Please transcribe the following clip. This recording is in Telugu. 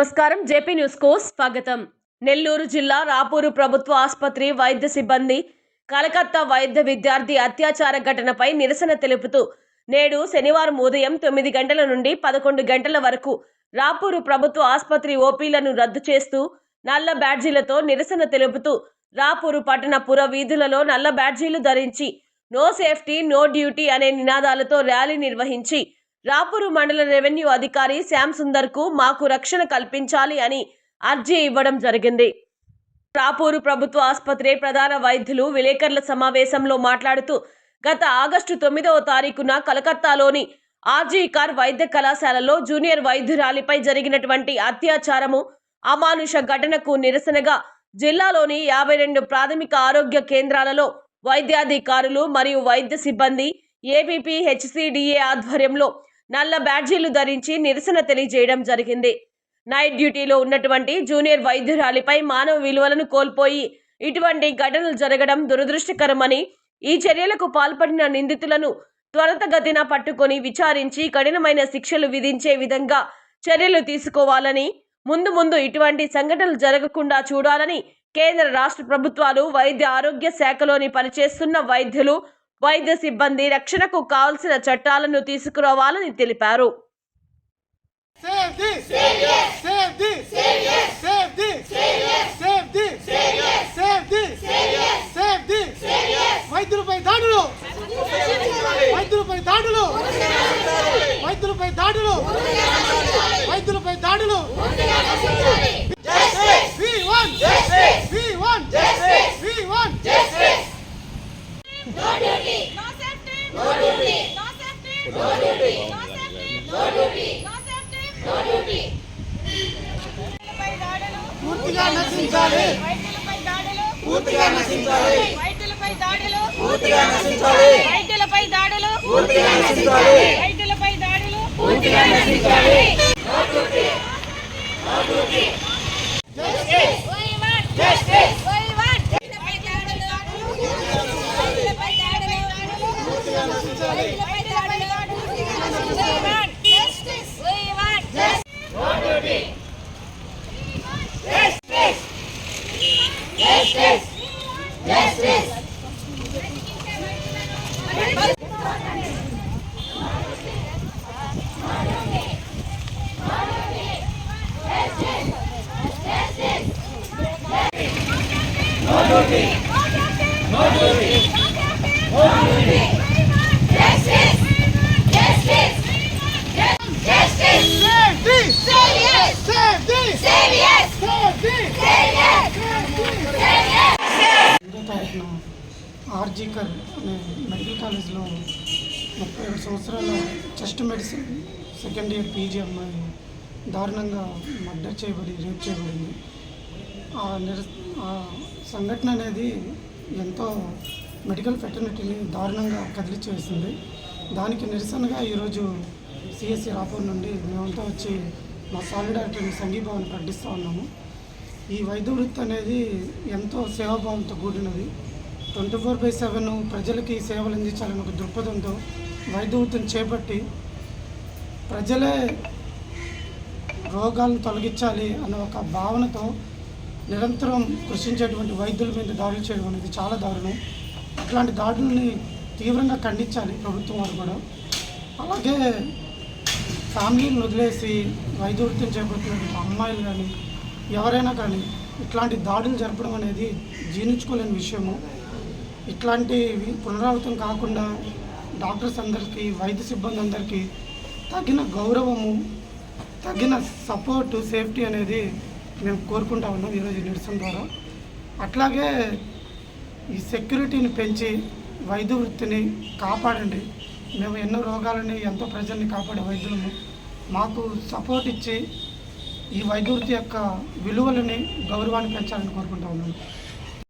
నమస్కారం. జేపీ న్యూస్కు స్వాగతం. నెల్లూరు జిల్లా రాపూరు ప్రభుత్వ ఆసుపత్రి వైద్య సిబ్బంది కలకత్తా వైద్య విద్యార్థి అత్యాచార ఘటనపై నిరసన తెలుపుతూ నేడు శనివారం ఉదయం తొమ్మిది గంటల నుండి పదకొండు గంటల వరకు రాపూరు ప్రభుత్వ ఆసుపత్రి ఓపీలను రద్దు చేస్తూ నల్ల బ్యాడ్జీలతో నిరసన తెలుపుతూ రాపూరు పట్టణ పుర వీధులలో నల్ల బ్యాడ్జీలు ధరించి నో సేఫ్టీ నో డ్యూటీ అనే నినాదాలతో ర్యాలీ నిర్వహించి రాపూరు మండల రెవెన్యూ అధికారి శ్యామ్ సుందర్కు మాకు రక్షణ కల్పించాలి అని అర్జీ ఇవ్వడం జరిగింది. రాపూరు ప్రభుత్వ ఆసుపత్రి ప్రధాన వైద్యులు విలేకరుల సమావేశంలో మాట్లాడుతూ గత ఆగస్టు తొమ్మిదవ తారీఖున కలకత్తాలోని ఆర్జీ కార్ వైద్య కళాశాలలో జూనియర్ వైద్యురాలిపై జరిగినటువంటి అత్యాచారము అమానుష ఘటనకు నిరసనగా జిల్లాలోని యాభై రెండు ప్రాథమిక ఆరోగ్య కేంద్రాలలో వైద్యాధికారులు మరియు వైద్య సిబ్బంది ఏబీపీ హెచ్సిడిఏ ఆధ్వర్యంలో నల్ల బ్యాడ్జీలు ధరించి నిరసన తెలియజేయడం జరిగింది. నైట్ డ్యూటీలో ఉన్నటువంటి జూనియర్ వైద్యురాలిపై మానవ విలువలను కోల్పోయి ఇటువంటి ఘటనలు జరగడం దురదృష్టకరమని ఈ చర్యలకు పాల్పడిన నిందితులను త్వరతగతిన పట్టుకొని విచారించి కఠినమైన శిక్షలు విధించే విధంగా చర్యలు తీసుకోవాలని ముందు ముందు ఇటువంటి సంఘటనలు జరగకుండా చూడాలని కేంద్ర రాష్ట్ర ప్రభుత్వాలు వైద్య ఆరోగ్య శాఖలోని పనిచేస్తున్న వైద్యులు వైద్య సిబ్బంది రక్షణకు కావలసిన చట్టాలను తీసుకురావాలని తెలిపారు. వైద్యులపై దాడులు! వైద్యులపై దాడులు! వైద్యులపై దాడులు! వైద్యులపై దాడులు! పూర్తిగా నశించాలి. పూర్తిగా నశించాలి. వైద్యులపై దాడులు పూర్తిగా నశించాలి. దాడులు పూర్తిగా దాడులు పూర్తిగా దాడులు దాడులు No duty! No duty! No duty! RG Kar అనే మెడికల్ కాలేజ్లో ముప్పై ఏడు సంవత్సరాల chest medicine second year PG అమ్మాయి దారుణంగా మర్డర్ చేయబడి రేప్ చేయబడింది. ఆ నిర ఆ సంఘటన అనేది ఎంతో మెడికల్ ఫెటర్నిటీని దారుణంగా కదిలిచేసింది దానికి నిరసనగా ఈరోజు సిఎస్సి రాపూర్ నుండి మేమంతా వచ్చి మా సాలిడారిటీని సంఘీభావాన్ని ప్రకటిస్తూ ఉన్నాము. ఈ వైద్య వృత్తి అనేది ఎంతో సేవాభావంతో కూడినది. ట్వంటీ ఫోర్ బై సెవెన్ ప్రజలకి సేవలు అందించాలని ఒక దృక్పథంతో వైద్య వృత్తిని చేపట్టి ప్రజలే రోగాలను తొలగించాలి అన్న ఒక భావనతో నిరంతరం కృషించేటువంటి వైద్యుల మీద దాడులు చేయడం అనేది చాలా దారుణం. అట్లాంటి దాడుల్ని తీవ్రంగా ఖండించాలి ప్రభుత్వం వారు కూడా. అలాగే ఫ్యామిలీని వదిలేసి వైద్యవృత్తిని చేపడుతున్నటువంటి అమ్మాయిలు కానీ ఎవరైనా కానీ ఇట్లాంటి దాడులు జరపడం అనేది జీర్ణించుకోలేని విషయము. ఇట్లాంటివి పునరావృతం కాకుండా డాక్టర్స్ అందరికీ వైద్య సిబ్బంది అందరికీ తగిన గౌరవము తగిన సపోర్టు సేఫ్టీ అనేది మేము కోరుకుంటా ఉన్నాం ఈరోజు నిరసన ద్వారా. అట్లాగే ఈ సెక్యూరిటీని పెంచి వైద్య వృత్తిని కాపాడండి. మేము ఎన్నో రోగాలని ఎంతో ప్రజల్ని కాపాడే వైద్యులము. మాకు సపోర్ట్ ఇచ్చి ఈ వైద్య వృత్తి యొక్క విలువలని గౌరవాన్ని పెంచాలని కోరుకుంటా ఉన్నాను